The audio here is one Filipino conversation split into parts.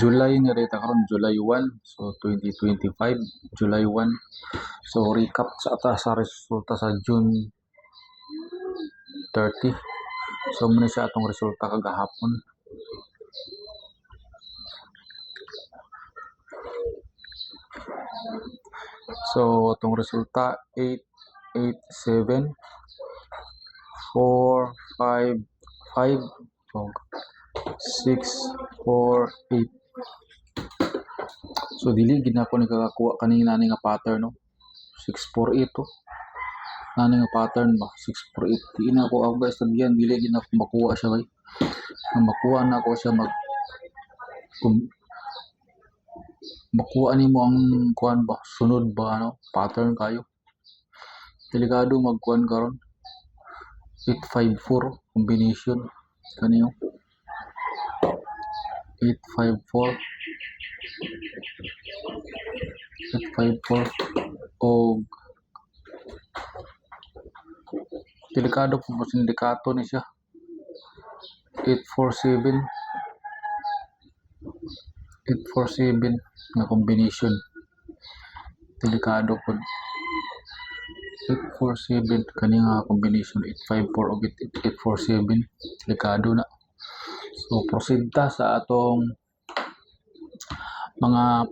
July nga data karon July 1 so 2025 July 1 so recap sa ata sa resulta sa June 30 so muna siya atong resulta kagahapon. So atong resulta 887 4 5 5 so 6 4 8 So dili gid na ako nagakakuha kanina ni nga pattern no. 648 to. Nani nga pattern ba? 648. Di na ako ako guys tabihan dili gid na ako makuha siya kay. Nang makuha na ako siya mag kung makuha nimo ang kuan ba sunod ba ano pattern kayo. Delikado magkuan karon. 854 combination kaniyo. 854 854 o delikado po mas sindikato ni siya. 847 847 na combination. Delikado po 847 kani nga combination 854 o 847 delikado na. So proceed ta sa atong mga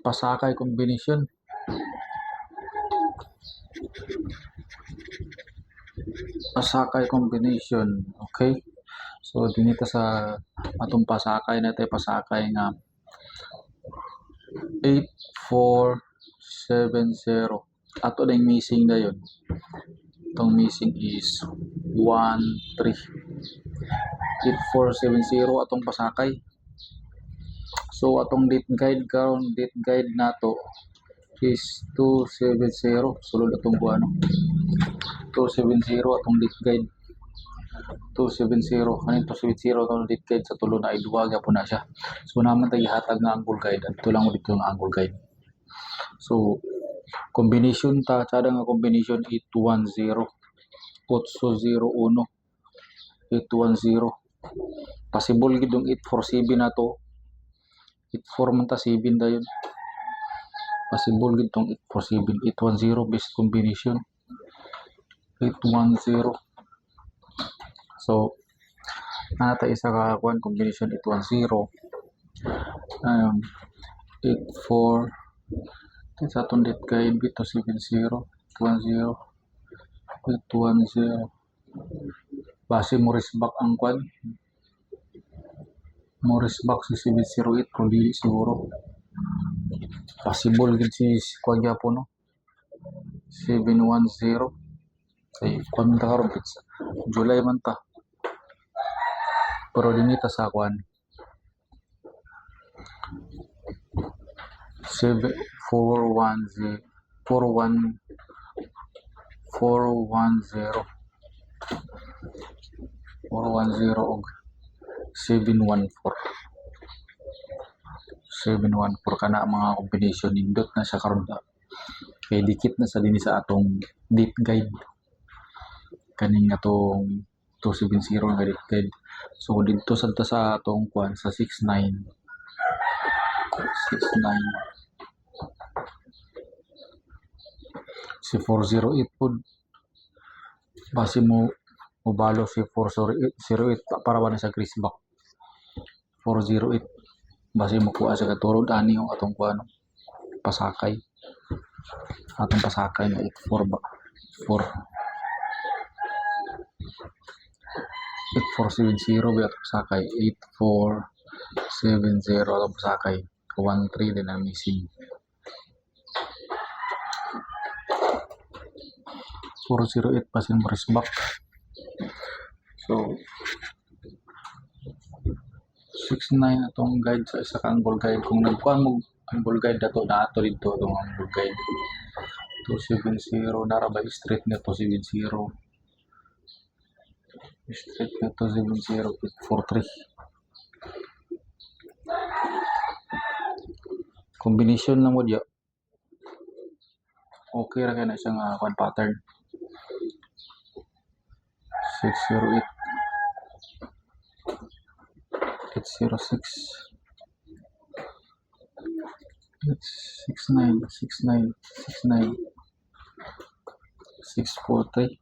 pasakay combination pasakay combination okay? So dinito sa atong pasakay na tayo pasakay nga 8470 ato na yung missing na yun. Itong missing is 1 3 8470 atong pasakay. So atong date guide karon date guide nato is 270 sulod atong kuano 270 atong date guide. 270 kanin 270 atong date guide sa tulo na iduwa gyapon na siya. So naman tayo hatag nga angle guide. Adto lang mo dito nga angle guide. So combination ta tsada nga combination 810 801 810 possible gid yung 847 na to. 84 man ta 7 dayon possible gid tong 847 810 best combination. 810 so nata isa ka kuan combination 810 um, 84 ito sa atong date guide bito 70 810 810 base mo back ang kuan. Morris back si 708 kung dili siguro possible gid si kuan gyapon no 710 kay kuan man ta karon pizza July man ta pero dinhi ta sa kuan. 7 410 41 410 410 og 714 714 kana mga combination. Nindot na siya karon kay dikit na sa dinhi sa atong date guide. Kaning atong 270 nga date guide. So dito sa sa atong kuan sa 69 69 si 408 pod base mo mobalo si 408 para ba na sa Chris back 408 base mo kuha sa katulod ani yung atong kuan pasakay. Atong pasakay nga 84 ba 4 8470 ba atong pasakay? 8470 atong pasakay. 13 din ang missing 408 pa sin Morris back. So 69 atong guide sa isa ka angle guide. Kung nagkuhan mo angle guide dato na ato dito itong angle guide. 270 nara ba? Straight nga 270 straight nga 270 43 combination lang mo diya okay ra na siyang uh, kwan pattern. 608 806 69 69 69 640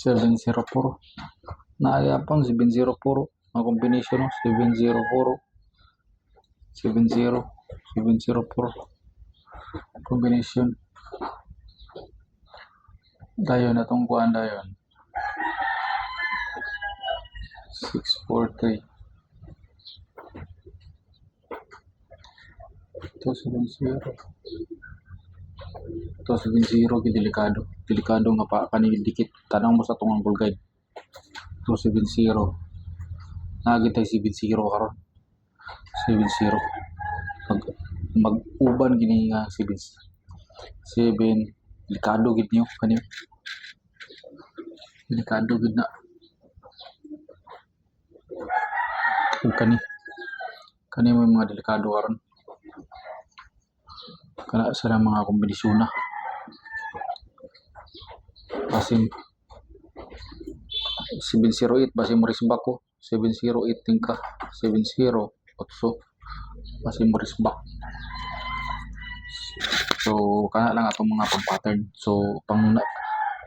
704 naayapang 704 na combination 704 70 704 combination. Dayon na tong kuan dayon. 643 270 270 gi delikado. Delikado nga pa kani dikit. Tanang mo sa tong Google guide. 270 nagit tay 70 karon. 70 mag mag uban gini nga 7 7 delikado gid niyo kani. Delikado gid na. Ug kani. Kani mo mga delikado karon kana sa mga kombinasyon na. Basin 708 basin mo risbak ko. 708 tingka. 70 otso basin mo risbak so kana lang atong mga pang pattern so pang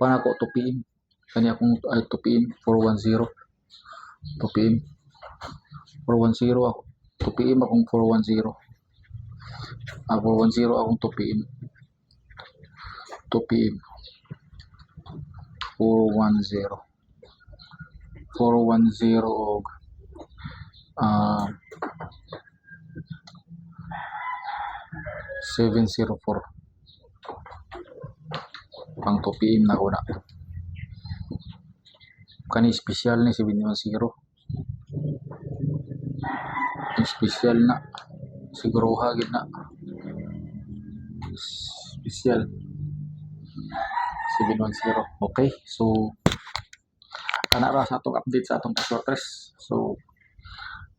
pang ako tupiin. Kani akong ay tupiin. 410 tupiin. 410 ako. Tupiin akong 410 ah 410 akong tupiin. Tupiin. 410 410 og ah 704 pang tupiin na ko na. Kani special ni 710 special na. Siguro hagid na. Special. 710 okay so kana ra sa atong update sa atong sortres so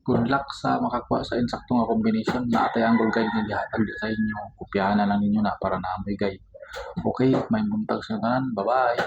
good luck sa makakuha sa insakto nga combination na atay angle guide nga gihatag sa inyo. Kopyahan na lang ninyo na para na may guide okay may buntag sa tanan bye bye